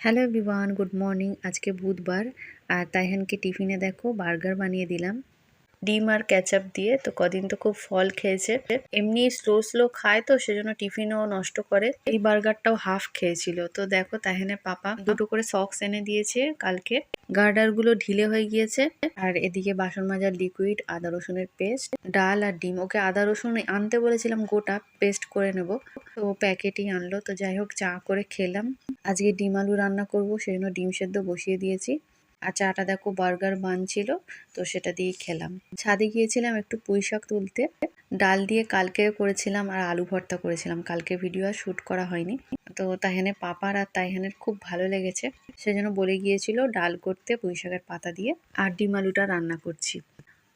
Hello বিবান good morning. আজকে বুধবার, আর তাইহানকে টিফিনে দেখো, বার্গার বানিয়ে দিলাম। ডিম আর ক্যাচআপ দিয়ে, তো কদিন তো খুব ফল খেয়েছে। এমনি স্লো স্লো খায় তো, সেজন্য টিফিনও নষ্ট করে। এই বার্গারটাও হাফ খেয়েছিল। তো দেখো তাহেনের পাপা দুটো করে সক্স এনে দিয়েছে কালকে। গার্ডারগুলো ঢিলে হয়ে গিয়েছে। আর এদিকে বাসন মাজার লিকুইড আদা রসুনের পেস্ট ডাল আর ডিম। ওকে আদা রসুন আনতে বলেছিলাম, গোটা পেস্ট করে নেব। তো প্যাকেটই আনলো। তো যাই হোক, চা করে খেলাম। আজকে ডিম আলু রান্না করব সেই জন্য ডিম সেদ্ধ বসিয়ে দিয়েছি। আর চাটা দেখো, বার্গার বানছিল, তো সেটা দিয়ে খেলাম। ছাদে গিয়েছিলাম একটু পুঁই শাক তুলতে। ডাল দিয়ে কালকে করেছিলাম আর আলু ভর্তা করেছিলাম। কালকে ভিডিও আর শ্যুট করা হয়নি। তো তাহেনে পাপার আর তাইহানের খুব ভালো লেগেছে। সেজন্য বলে গিয়েছিল ডাল করতে পুঁই শাকের পাতা দিয়ে আর ডিম আলুটা রান্না করছি।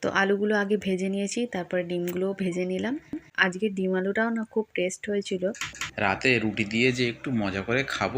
তো আলুগুলো আগে ভেজে নিয়েছি, তারপরে ডিমগুলোও ভেজে নিলাম। আজকে ডিম আলুটাও না খুব টেস্ট হয়েছিল। রাতে রুটি দিয়ে যে একটু মজা করে খাব,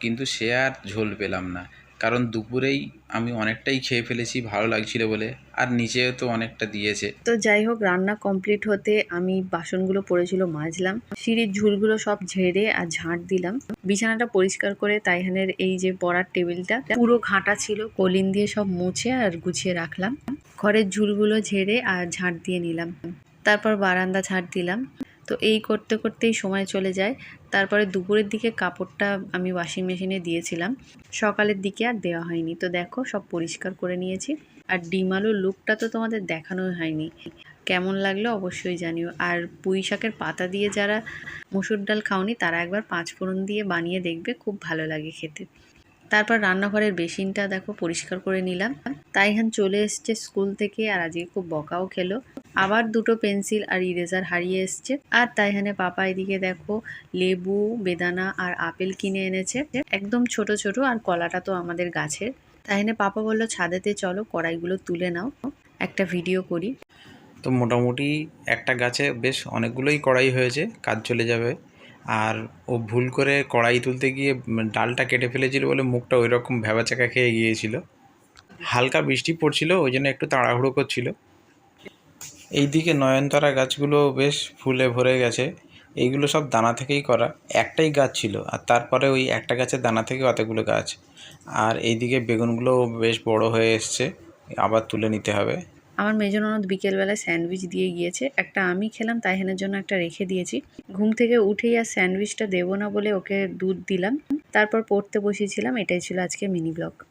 কিন্তু সে আর ঝোল পেলাম না। কারণ দুপুরেই আমি অনেকটাই খেয়ে ফেলেছি, ভালো লাগছিল বলে। আর নিচেও তো অনেকটা দিয়েছে। তো যাই হোক, রান্না কমপ্লিট হতে আমি বাসনগুলো পড়েছিল মাজলাম। সিঁড়ির ঝুলগুলো সব ঝেড়ে আর ঝাঁট দিলাম। বিছানাটা পরিষ্কার করে তাইহানের এই যে পড়ার টেবিলটা, পুরো ঘাঁটা ছিল। কলিন দিয়ে সব মুছে আর গুছিয়ে রাখলাম। ঘরের ঝুলগুলো ঝেড়ে আর ঝাঁট দিয়ে নিলাম। তারপর বারান্দা ঝাঁট দিলাম। তো এই করতে করতেই সময় চলে যায়। তারপরে দুপুরের দিকে কাপড়টা আমি ওয়াশিং মেশিনে দিয়েছিলাম। সকালের দিকে আর দেওয়া হয়নি। তো দেখো, সব পরিষ্কার করে নিয়েছি। আর ডিম আলুর লুকটা তো তোমাদের দেখানোই হয়নি। কেমন লাগল অবশ্যই জানিও। আর পুঁই শাকের পাতা দিয়ে যারা মুসুর ডাল খাওনি, তারা একবার পাঁচ ফোড়ন দিয়ে বানিয়ে দেখবে, খুব ভালো লাগে খেতে। তারপর রান্নাঘরের বেসিনটা দেখো, পরিষ্কার করে নিলাম। তাইহান চলে এসছে স্কুল থেকে, আর আজকে খুব বকাও খেলো। আবার দুটো পেন্সিল আর ইরেজার হারিয়ে এসছে। আর তাই তাইহানে পাপা এদিকে দেখো লেবু, বেদানা আর আপেল কিনে এনেছে। একদম ছোট ছোট আর কলাটা তো আমাদের গাছের। তাই তাইহানে পাপা বলল, ছাদেতে চলো, কড়াইগুলো তুলে নাও। একটা ভিডিও করি। তো মোটামুটি একটা গাছে বেশ অনেকগুলোই কড়াই হয়েছে, কাজ চলে যাবে। আর ও ভুল করে কড়াই তুলতে গিয়ে ডালটা কেটে ফেলেছিল বলে মুখটা ওই রকম ভেবাচাকা খেয়ে গিয়েছিল। হালকা বৃষ্টি পড়ছিল, ওই জন্য একটু তাড়াহুড়ো করছিল। এইদিকে নয়নতারা গাছগুলো বেশ ফুলে ভরে গেছে। এইগুলো সব দানা থেকেই করা। একটাই গাছ ছিল আর তারপরে ওই একটা গাছের দানা থেকে অতগুলো গাছ। আর এইদিকে বেগুনগুলো বেশ বড় হয়ে এসছে। আবার তুলে নিতে হবে। আমার মেজ ননদ বিকেলবেলায় স্যান্ডউইচ দিয়ে গিয়েছে। একটা আমি খেলাম, তাইহানের জন্য একটা রেখে দিয়েছি। ঘুম থেকে উঠেই আর স্যান্ডউইচটা দেবো না বলে ওকে দুধ দিলাম। তারপর পড়তে বসিয়েছিলাম। এটাই ছিল আজকে মিনি ব্লগ।